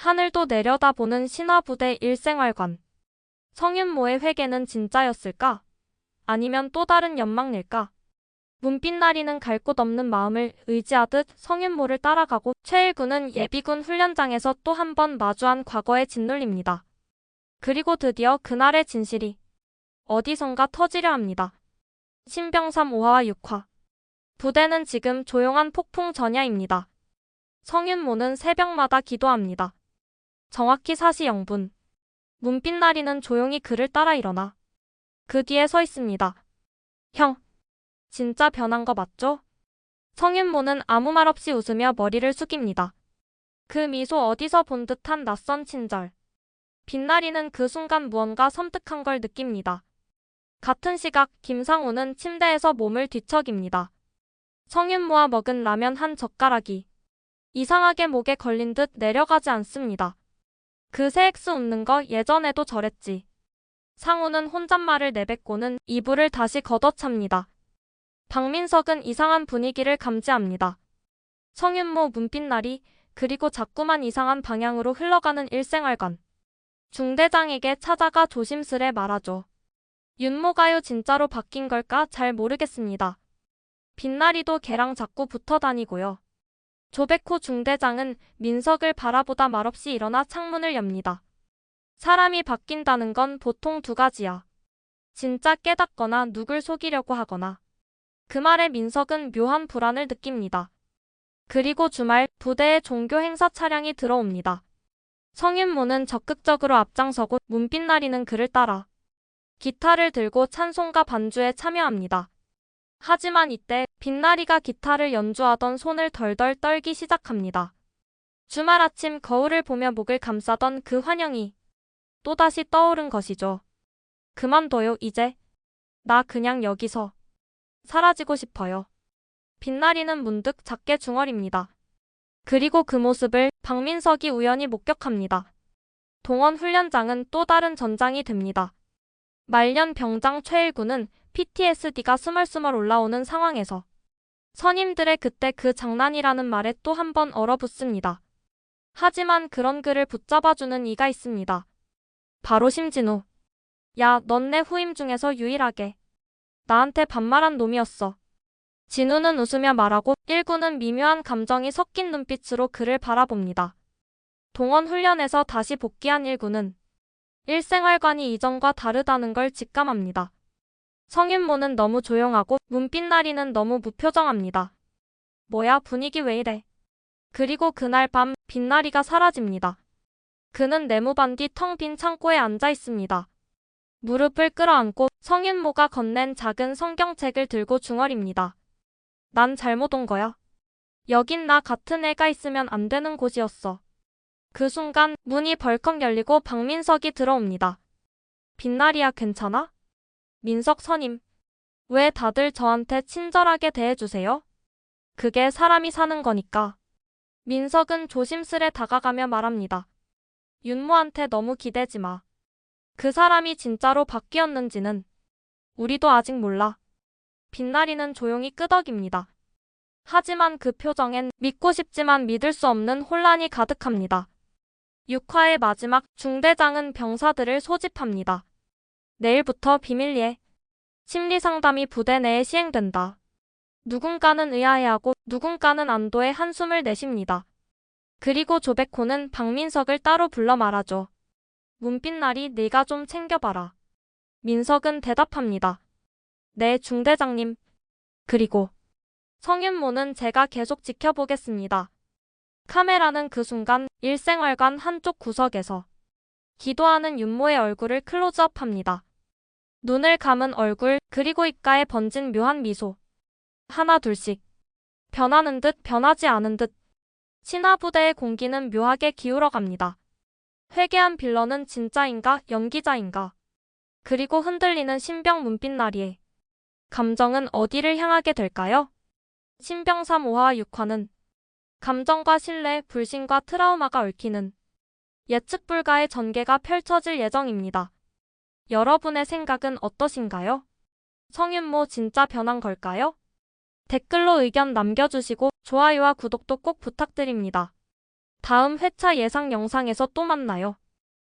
하늘도 내려다보는 신화부대 일생활관. 성윤모의 회개는 진짜였을까? 아니면 또 다른 연막일까? 문빛 나리는 갈 곳 없는 마음을 의지하듯 성윤모를 따라가고 최일구는 예비군 훈련장에서 또 한 번 마주한 과거에 짓눌립니다. 그리고 드디어 그날의 진실이 어디선가 터지려 합니다. 신병삼 5화와 6화. 부대는 지금 조용한 폭풍 전야입니다. 성윤모는 새벽마다 기도합니다. 정확히 4시 0분. 문빛 나리는 조용히 그를 따라 일어나. 그 뒤에 서 있습니다. 형, 진짜 변한 거 맞죠? 성윤모는 아무 말 없이 웃으며 머리를 숙입니다. 그 미소 어디서 본 듯한 낯선 친절. 빛나리는 그 순간 무언가 섬뜩한 걸 느낍니다. 같은 시각 김상우는 침대에서 몸을 뒤척입니다. 성윤모와 먹은 라면 한 젓가락이 이상하게 목에 걸린 듯 내려가지 않습니다. 그 새엑스 웃는 거 예전에도 저랬지. 상우는 혼잣말을 내뱉고는 이불을 다시 걷어찹니다. 박민석은 이상한 분위기를 감지합니다. 성윤모 문빛날이 그리고 자꾸만 이상한 방향으로 흘러가는 일생활관. 중대장에게 찾아가 조심스레 말하죠. 윤모가요 진짜로 바뀐 걸까 잘 모르겠습니다. 빛나리도 걔랑 자꾸 붙어 다니고요. 조백호 중대장은 민석을 바라보다 말없이 일어나 창문을 엽니다. 사람이 바뀐다는 건 보통 두 가지야. 진짜 깨닫거나 누굴 속이려고 하거나. 그 말에 민석은 묘한 불안을 느낍니다. 그리고 주말 부대에 종교 행사 차량이 들어옵니다. 성윤모는 적극적으로 앞장서고 문빛 나리는 그를 따라 기타를 들고 찬송가 반주에 참여합니다. 하지만 이때 빛나리가 기타를 연주하던 손을 덜덜 떨기 시작합니다. 주말 아침 거울을 보며 목을 감싸던 그 환영이 또다시 떠오른 것이죠. 그만둬요, 이제. 나 그냥 여기서 사라지고 싶어요. 빛나리는 문득 작게 중얼입니다. 그리고 그 모습을 박민석이 우연히 목격합니다. 동원 훈련장은 또 다른 전장이 됩니다. 말년 병장 최일구는 PTSD가 스멀스멀 올라오는 상황에서 선임들의 그때 그 장난이라는 말에 또 한 번 얼어붙습니다. 하지만 그런 그를 붙잡아주는 이가 있습니다. 바로 심진우. 야, 넌 내 후임 중에서 유일하게 나한테 반말한 놈이었어. 진우는 웃으며 말하고 1구는 미묘한 감정이 섞인 눈빛으로 그를 바라봅니다. 동원 훈련에서 다시 복귀한 1구는 일생활관이 이전과 다르다는 걸 직감합니다. 성윤모는 너무 조용하고 문빛 나리는 너무 무표정합니다. 뭐야 분위기 왜 이래. 그리고 그날 밤 빛나리가 사라집니다. 그는 내무반 뒤 텅 빈 창고에 앉아 있습니다. 무릎을 끌어안고 성윤모가 건넨 작은 성경책을 들고 중얼입니다. 난 잘못 온 거야. 여긴 나 같은 애가 있으면 안 되는 곳이었어. 그 순간 문이 벌컥 열리고 박민석이 들어옵니다. 빛나리야 괜찮아? 민석 선임. 왜 다들 저한테 친절하게 대해주세요? 그게 사람이 사는 거니까. 민석은 조심스레 다가가며 말합니다. 윤모한테 너무 기대지 마. 그 사람이 진짜로 바뀌었는지는 우리도 아직 몰라. 빛나리는 조용히 끄덕입니다. 하지만 그 표정엔 믿고 싶지만 믿을 수 없는 혼란이 가득합니다. 6화의 마지막 중대장은 병사들을 소집합니다. 내일부터 비밀리에 심리 상담이 부대 내에 시행된다. 누군가는 의아해하고 누군가는 안도의 한숨을 내쉽니다. 그리고 조백호는 박민석을 따로 불러 말하죠. 문빛 날이 네가 좀 챙겨봐라. 민석은 대답합니다. 네, 중대장님. 그리고 성윤모는 제가 계속 지켜보겠습니다. 카메라는 그 순간 일생활관 한쪽 구석에서 기도하는 윤모의 얼굴을 클로즈업합니다. 눈을 감은 얼굴 그리고 입가에 번진 묘한 미소. 하나 둘씩. 변하는 듯 변하지 않은 듯. 신화부대의 공기는 묘하게 기울어갑니다. 회개한 빌런은 진짜인가 연기자인가. 그리고 흔들리는 신병 문빛 나리에 감정은 어디를 향하게 될까요? 신병 3호와 6화는 감정과 신뢰, 불신과 트라우마가 얽히는 예측 불가의 전개가 펼쳐질 예정입니다. 여러분의 생각은 어떠신가요? 성윤모 진짜 변한 걸까요? 댓글로 의견 남겨주시고 좋아요와 구독도 꼭 부탁드립니다. 다음 회차 예상 영상에서 또 만나요.